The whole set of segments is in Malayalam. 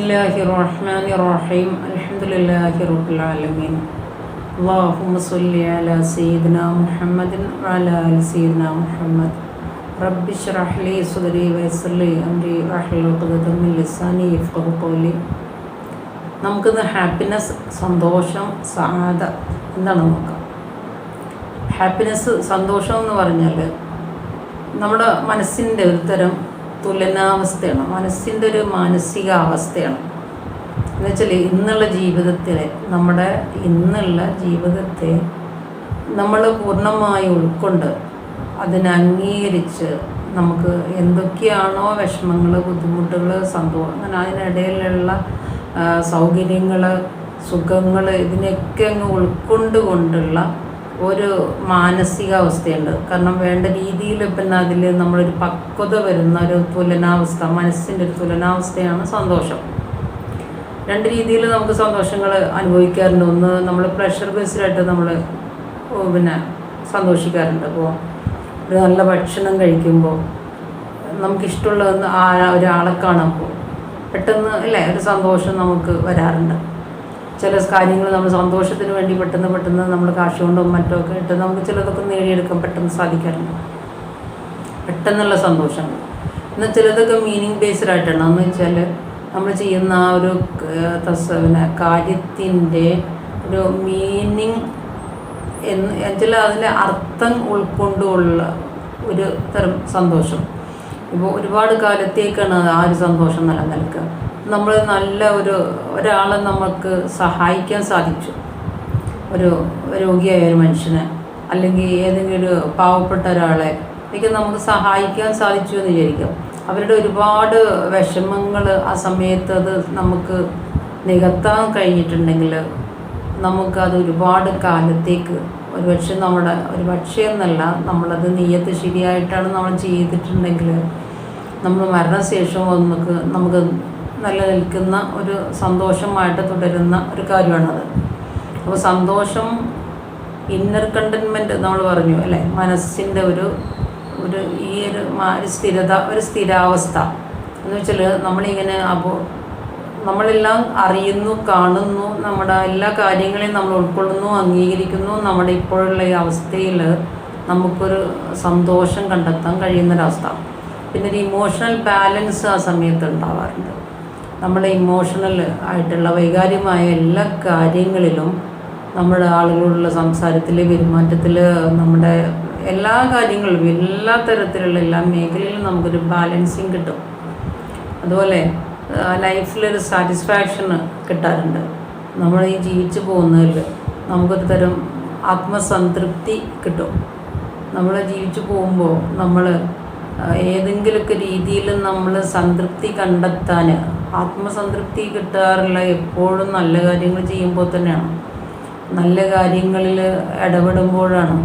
الله الرحمن الرحيم الحمد لله رب العالمين اللهم صل على سيدنا محمد وعلى آل سيدنا محمد رب اشرح لي صدري ويسر لي أمري واحلل عقدة من لساني يفقهوا قولي നമുക്കിന്ന് ഹാപ്പിനെസ് സന്തോഷം സാധ എന്താണ് നോക്കാം ഹാപ്പിനെസ് സന്തോഷം എന്ന് പറഞ്ഞാൽ നമ്മുടെ മനസ്സിൻ്റെ ഒരു തരം തുലനാവസ്ഥയാണ്. മനസ്സിന്റെ ഒരു മാനസികാവസ്ഥയാണ്. എന്നുവെച്ചാൽ ഇന്നുള്ള ജീവിതത്തിൽ നമ്മുടെ ഇന്നുള്ള ജീവിതത്തെ നമ്മൾ പൂർണമായി ഉൾക്കൊണ്ട് അതിനെ അംഗീകരിച്ച് നമുക്ക് എന്തൊക്കെയാണോ വിഷമങ്ങൾ ബുദ്ധിമുട്ടുകൾ സന്തോഷം അങ്ങനെ അതിനിടയിലുള്ള സൗകര്യങ്ങൾ സുഖങ്ങൾ ഇതിനൊക്കെ അങ്ങ് ഉൾക്കൊണ്ടുകൊണ്ടുള്ള ഒരു മാനസികാവസ്ഥയുണ്ട്. കാരണം വേണ്ട രീതിയിൽ പിന്നെ അതിൽ നമ്മളൊരു പക്വത വരുന്ന ഒരു തുലനാവസ്ഥ മനസ്സിന്റെ ഒരു തുലനാവസ്ഥയാണ് സന്തോഷം. രണ്ട് രീതിയിൽ നമുക്ക് സന്തോഷങ്ങൾ അനുഭവിക്കാറുണ്ട്. ഒന്ന് നമ്മൾ പ്രഷർ ബേസ്ഡായിട്ട് നമ്മൾ പിന്നെ സന്തോഷിക്കാറുണ്ട്. അപ്പോൾ ഒരു നല്ല ഭക്ഷണം കഴിക്കുമ്പോൾ നമുക്കിഷ്ടമുള്ള ഒരാളെ കാണുമ്പോൾ പെട്ടെന്ന് അല്ലേ ഒരു സന്തോഷം നമുക്ക് വരാറുണ്ട്. ചില കാര്യങ്ങൾ നമ്മൾ സന്തോഷത്തിന് വേണ്ടി പെട്ടെന്ന് പെട്ടെന്ന് നമ്മൾ കാശ് കൊണ്ടും മറ്റോ ഒക്കെ ഇട്ട് നമുക്ക് ചിലതൊക്കെ നേടിയെടുക്കാൻ പെട്ടെന്ന് സാധിക്കാറുണ്ട്. പെട്ടെന്നുള്ള സന്തോഷങ്ങൾ എന്നാൽ ചിലതൊക്കെ മീനിങ് ബേസ്ഡ് ആയിട്ടാണ്. എന്ന് വെച്ചാൽ നമ്മൾ ചെയ്യുന്ന ആ ഒരു തസ പിന്നെ കാര്യത്തിന്റെ ഒരു മീനിങ് എന്ന് വെച്ചാൽ അതിലെ അർത്ഥം ഉൾക്കൊണ്ടുള്ള ഒരു തരം സന്തോഷം. ഇപ്പോൾ ഒരുപാട് കാലത്തേക്കാണ് ആ ഒരു സന്തോഷം നിലനിൽക്കുക. നമ്മൾ നല്ല ഒരു ഒരാളെ നമുക്ക് സഹായിക്കാൻ സാധിച്ചു. ഒരു രോഗിയായ ഒരു മനുഷ്യനെ അല്ലെങ്കിൽ ഏതെങ്കിലും ഒരു പാവപ്പെട്ട ഒരാളെ ഒക്കെ നമുക്ക് സഹായിക്കാൻ സാധിച്ചു എന്ന് വിചാരിക്കാം. അവരുടെ ഒരുപാട് വിഷമങ്ങൾ ആ സമയത്ത് അത് നമുക്ക് നികത്താൻ കഴിഞ്ഞിട്ടുണ്ടെങ്കിൽ നമുക്കത് ഒരുപാട് കാലത്തേക്ക് ഒരു ഒരുപക്ഷെ നമ്മുടെ ഒരു പക്ഷേ എന്നല്ല നമ്മളത് നെയ്യത്ത് ശരിയായിട്ടാണ് നമ്മൾ ചെയ്തിട്ടുണ്ടെങ്കിൽ നമ്മൾ മരണശേഷം നമുക്ക് നമുക്ക് നിലനിൽക്കുന്ന ഒരു സന്തോഷമായിട്ട് തുടരുന്ന ഒരു കാര്യമാണത്. അപ്പോൾ സന്തോഷം ഇന്നർ കണ്ടൻമെന്റ് നമ്മൾ പറഞ്ഞു അല്ലേ? മനസ്സിന്റെ ഒരു ഒരു ഈ ഒരു സ്ഥിരത ഒരു സ്ഥിരാവസ്ഥ. എന്ന് വെച്ചാൽ നമ്മളിങ്ങനെ അപ്പോൾ നമ്മളെല്ലാം അറിയുന്നു കാണുന്നു നമ്മുടെ എല്ലാ കാര്യങ്ങളെയും നമ്മൾ ഉൾക്കൊള്ളുന്നു അംഗീകരിക്കുന്നു നമ്മുടെ ഇപ്പോഴുള്ള ഈ അവസ്ഥയിൽ നമുക്കൊരു സന്തോഷം കണ്ടെത്താൻ കഴിയുന്നൊരവസ്ഥ. പിന്നെ ഒരു ഇമോഷണൽ ബാലൻസ് ആ സമയത്ത് ഉണ്ടാവാറുണ്ട്. നമ്മുടെ ഇമോഷണൽ ആയിട്ടുള്ള വൈകാര്യമായ എല്ലാ കാര്യങ്ങളിലും നമ്മുടെ ആളുകളോടുള്ള സംസാരത്തിൽ പെരുമാറ്റത്തിൽ നമ്മുടെ എല്ലാ കാര്യങ്ങളിലും എല്ലാ തരത്തിലുള്ള എല്ലാ മേഖലയിലും നമുക്കൊരു ബാലൻസിങ് കിട്ടും. അതുപോലെ ലൈഫിലൊരു സാറ്റിസ്ഫാക്ഷൻ കിട്ടാറുണ്ട്. നമ്മൾ ഈ ജീവിച്ചു പോകുന്നതിൽ നമുക്കൊരു തരം ആത്മസംതൃപ്തി കിട്ടും. നമ്മൾ ജീവിച്ചു പോകുമ്പോൾ നമ്മൾ ഏതെങ്കിലുമൊക്കെ രീതിയിൽ നമ്മൾ സംതൃപ്തി കണ്ടെത്താൻ ആത്മസംതൃപ്തി കിട്ടാറുള്ള എപ്പോഴും നല്ല കാര്യങ്ങൾ ചെയ്യുമ്പോൾ തന്നെയാണ്. നല്ല കാര്യങ്ങളിൽ ഇടപെടുമ്പോഴാണ്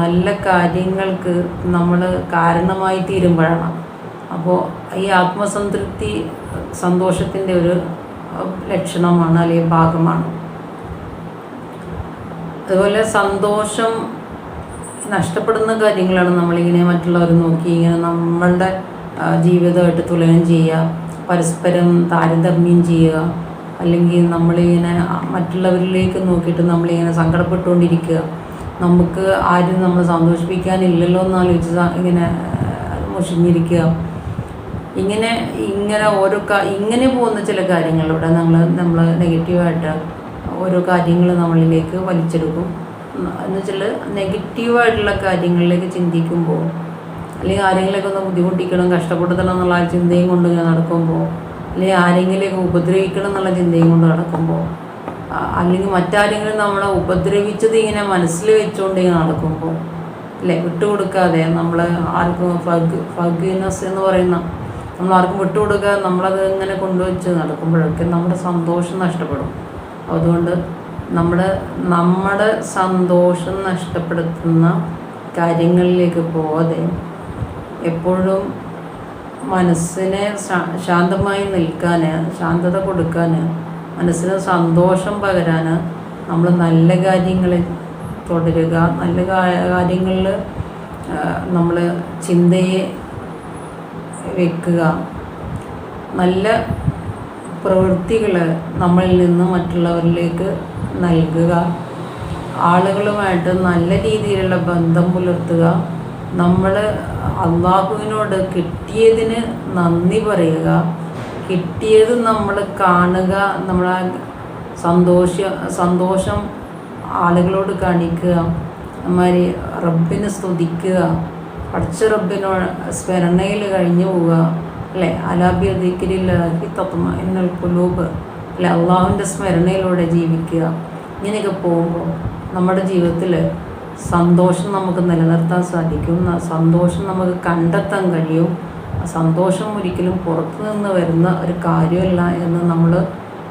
നല്ല കാര്യങ്ങൾക്ക് നമ്മൾ കാരണമായി തീരുമ്പോഴാണ്. അപ്പോൾ ഈ ആത്മസംതൃപ്തി സന്തോഷത്തിന്റെ ഒരു ലക്ഷണമാണ് അല്ലെങ്കിൽ ഭാഗമാണ്. അതുപോലെ സന്തോഷം നഷ്ടപ്പെടുന്ന കാര്യങ്ങളാണ് നമ്മളിങ്ങനെ മറ്റുള്ളവർ നോക്കി ഇങ്ങനെ നമ്മളുടെ ജീവിതമായിട്ട് തുലനം ചെയ്യുക. പരസ്പരം താരതമ്യം ചെയ്യുക. അല്ലെങ്കിൽ നമ്മളിങ്ങനെ മറ്റുള്ളവരിലേക്ക് നോക്കിയിട്ട് നമ്മളിങ്ങനെ സങ്കടപ്പെട്ടുകൊണ്ടിരിക്കുക. നമുക്ക് ആരും നമ്മൾ സന്തോഷിപ്പിക്കാനില്ലല്ലോ എന്ന് ആലോചിച്ച് ഇങ്ങനെ മുഷിഞ്ഞിരിക്കുക. ഇങ്ങനെ ഇങ്ങനെ ഓരോ ഇങ്ങനെ പോകുന്ന ചില കാര്യങ്ങളിലൂടെ നമ്മൾ നമ്മൾ നെഗറ്റീവായിട്ട് ഓരോ കാര്യങ്ങൾ നമ്മളിലേക്ക് വലിച്ചെടുക്കും. എന്ന് വെച്ചാൽ നെഗറ്റീവായിട്ടുള്ള കാര്യങ്ങളിലേക്ക് ചിന്തിക്കുമ്പോൾ അല്ലെങ്കിൽ ആരെങ്കിലുമൊക്കെ ഒന്ന് ബുദ്ധിമുട്ടിക്കണം കഷ്ടപ്പെടുത്തണം എന്നുള്ള ആ ചിന്തയും കൊണ്ട് ഇങ്ങനെ നടക്കുമ്പോൾ അല്ലെങ്കിൽ ആരെങ്കിലുമൊക്കെ ഉപദ്രവിക്കണം എന്നുള്ള ചിന്തയും കൊണ്ട് നടക്കുമ്പോൾ അല്ലെങ്കിൽ മറ്റാരെങ്കിലും നമ്മളെ ഉപദ്രവിച്ചത് ഇങ്ങനെ മനസ്സിൽ വെച്ചുകൊണ്ട് ഇങ്ങനെ നടക്കുമ്പോൾ അല്ലേ വിട്ടുകൊടുക്കാതെ നമ്മൾ ആർക്കും ഫഗ് ഫഗ്നസ് എന്ന് പറയുന്ന നമ്മൾ ആർക്കും വിട്ടുകൊടുക്കാതെ നമ്മളത് ഇങ്ങനെ കൊണ്ടുവച്ച് നടക്കുമ്പോഴൊക്കെ നമ്മുടെ സന്തോഷം നഷ്ടപ്പെടും. അതുകൊണ്ട് നമ്മുടെ നമ്മുടെ സന്തോഷം നഷ്ടപ്പെടുത്തുന്ന കാര്യങ്ങളിലേക്ക് പോകാതെ എപ്പോഴും മനസ്സിനെ ശാന്തമായി നിൽക്കാൻ ശാന്തത കൊടുക്കാൻ മനസ്സിന് സന്തോഷം പകരാൻ നമ്മൾ നല്ല കാര്യങ്ങളിൽ തുടരുക. നല്ല കാര്യങ്ങളിൽ നമ്മൾ ചിന്തയെ വെക്കുക. നല്ല പ്രവൃത്തികൾ നമ്മളിൽ നിന്ന് മറ്റുള്ളവരിലേക്ക് നൽകുക. ആളുകളുമായിട്ട് നല്ല രീതിയിലുള്ള ബന്ധം പുലർത്തുക. നമ്മൾ അള്ളാഹുവിനോട് കിട്ടിയതിന് നന്ദി പറയുക. കിട്ടിയത് നമ്മൾ കാണുക നമ്മളെ സന്തോഷ സന്തോഷം ആളുകളോട് കാണിക്കുക അമ്മാതിരി റബ്ബിനെ സ്തുതിക്കുക പഠിച്ച റബ്ബിനോട് സ്മരണയിൽ കഴിഞ്ഞു പോവുക അല്ലേ? അലാബിയ ദിക്കിരില്ലാഹി തത്മ എന്നൽ കുലൂബ് അല്ലെ? അള്ളാഹുവിന്റെ സ്മരണയിലൂടെ ജീവിക്കുക. ഇങ്ങനെയൊക്കെ പോകുമ്പോൾ നമ്മുടെ ജീവിതത്തിൽ സന്തോഷം നമുക്ക് നിലനിർത്താൻ സാധിക്കും. സന്തോഷം നമുക്ക് കണ്ടെത്താൻ കഴിയും. സന്തോഷം ഒരിക്കലും പുറത്തു നിന്ന് വരുന്ന ഒരു കാര്യമല്ല എന്ന് നമ്മൾ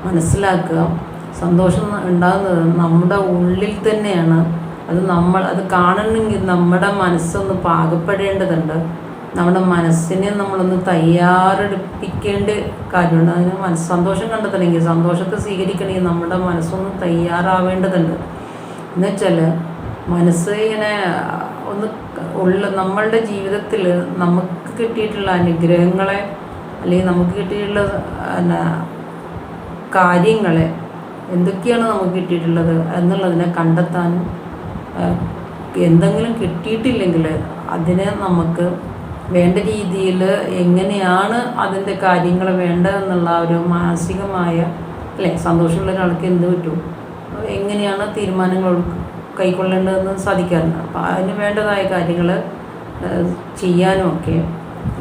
മനസ്സിലാക്കുക. സന്തോഷം ഉണ്ടാകുന്നത് നമ്മുടെ ഉള്ളിൽ തന്നെയാണ്. അത് നമ്മൾ അത് കാണണമെങ്കിൽ നമ്മുടെ മനസ്സൊന്ന് പാകപ്പെടേണ്ടതുണ്ട്. നമ്മുടെ മനസ്സിനെ നമ്മളൊന്ന് തയ്യാറെടുപ്പിക്കേണ്ട കാര്യമുണ്ട്. അതിന് മനസ്സ് സന്തോഷം കണ്ടെത്തണമെങ്കിൽ സന്തോഷത്തെ സ്വീകരിക്കണമെങ്കിൽ നമ്മുടെ മനസ്സൊന്ന് തയ്യാറാവേണ്ടതുണ്ട്. എന്നുവെച്ചാൽ മനസ്സ് ഇങ്ങനെ ഒന്ന് ഉള്ള നമ്മളുടെ ജീവിതത്തിൽ നമുക്ക് കിട്ടിയിട്ടുള്ള അനുഗ്രഹങ്ങളെ അല്ലെങ്കിൽ നമുക്ക് കിട്ടിയിട്ടുള്ള പിന്നെ കാര്യങ്ങളെ എന്തൊക്കെയാണ് നമുക്ക് കിട്ടിയിട്ടുള്ളത് എന്നുള്ളതിനെ കണ്ടെത്താനും എന്തെങ്കിലും കിട്ടിയിട്ടില്ലെങ്കിൽ അതിനെ നമുക്ക് വേണ്ട രീതിയിൽ എങ്ങനെയാണ് അതിന്റെ കാര്യങ്ങൾ വേണ്ടതെന്നുള്ള ഒരു മാനസികമായ അല്ലേ സന്തോഷമുള്ള ഒരാൾക്ക് എന്ത് പറ്റും? എങ്ങനെയാണ് തീരുമാനങ്ങൾ കൈക്കൊള്ളേണ്ടതെന്ന് സാധിക്കാറുണ്ട് അപ്പോൾ അതിന് വേണ്ടതായ കാര്യങ്ങൾ ചെയ്യാനും ഒക്കെ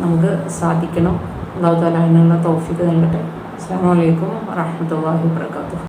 നമുക്ക് സാധിക്കണം. അള്ളാഹു താല അതിനുള്ള തോഫിക്ക് നൽകട്ടെ. അസ്സാം വലൈക്കും വാഹമത്തല്ലാഹി വാത്തു